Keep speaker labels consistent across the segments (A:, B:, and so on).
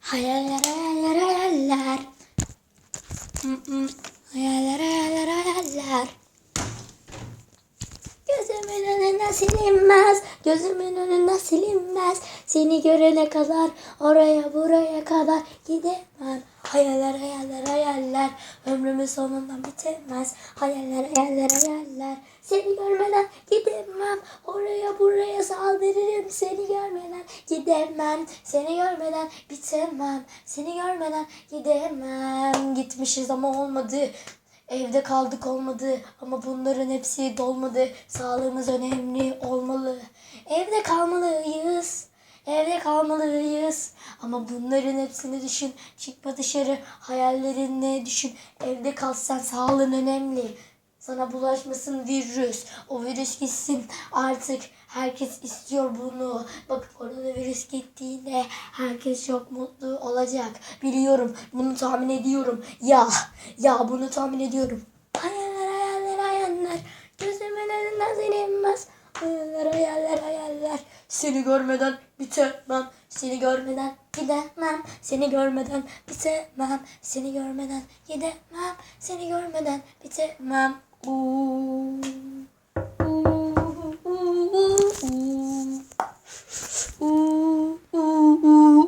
A: Hayaller hayaller hayaller. Hayaller hayaller hayaller. Gözümün önünden silinmez, gözümün önünden silinmez. Seni görene kadar, oraya buraya kadar gidemem. Hayaller hayaller hayaller, ömrümün sonundan bitemez. Hayaller hayaller hayaller, seni görmeden gidemem. Oraya buraya saldırırım, seni görmeden gidemem. Seni görmeden bitemem, seni görmeden gidemem. Gitmişiz ama olmadı. Evde kaldık olmadı ama bunların hepsi dolmadı. Sağlığımız önemli olmalı. Evde kalmalıyız. Evde kalmalıyız. Ama bunların hepsini düşün. Çıkma dışarı. Hayallerinle düşün. Evde kalsan sağlığın önemli. Sana bulaşmasın virüs. O virüs gitsin. Artık herkes istiyor bunu. Bak koronavirüs gittiğinde herkes çok mutlu olacak. Biliyorum. Bunu tahmin ediyorum. Ya. Ya bunu tahmin ediyorum. Hayaller hayaller hayaller. Gözümün önünden silinmez. Hayaller hayaller hayaller. Seni görmeden bitemem. Seni görmeden gidemem. Seni görmeden bitemem. Seni görmeden gidemem. Seni görmeden bitemem. Uuu. Uuu, uuu, uuu. Uuu, uuu,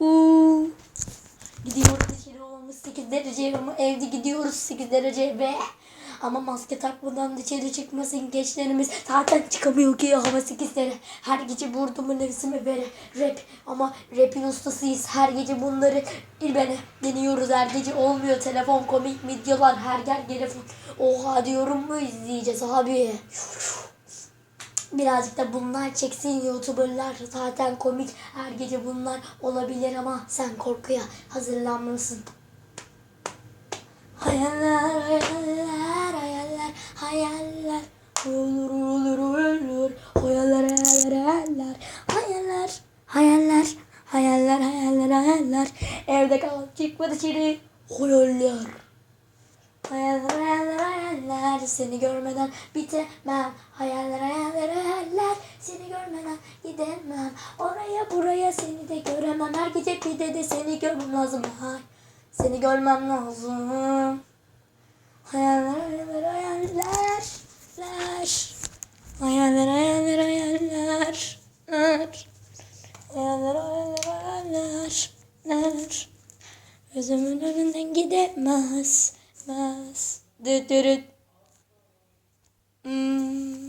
A: uuu. Gidiyoruz dışarı olmuş 8 derece ama evde gidiyoruz 8 derece ve ama maske takmadan dışarı çıkmasın gençlerimiz. Zaten çıkamıyor ki hava 8 derece. Her gece vurdu mu nefsime vere rap. Ama rapin ustasıyız. Her gece bunları ilbene deniyoruz her gece. Olmuyor telefon komik videolar. Her gel telefon. Oha diyorum mu izleyeceğiz abi. Birazcık da bunlar çeksin YouTuber'lar. Zaten komik her gece bunlar olabilir ama sen korkuya hazırlanmalısın. Hayaller, hayaller. Olur, olur, olur. Hayaller, hayaller, hayaller. Hayaller, hayaller, hayaller, hayaller, hayaller. Evde kal, çıkma dışarı. Hayaller. Hayaller, hayaller, hayaller. Seni görmeden bitemem. Hayaller, hayaller, hayaller. Seni görmeden gidemem. Oraya buraya seni de göremem. Her gece bir de seni görmem lazım. Hay. Seni görmem lazım. Hayaller, hayaller, hayaller. Ler. Hayaller, hayaller, hayaller. Ler. Hayaller, hayaller, hayaller. Ler. Gözümün önünden gidemez. Mez. Düt dürüt. Hmm.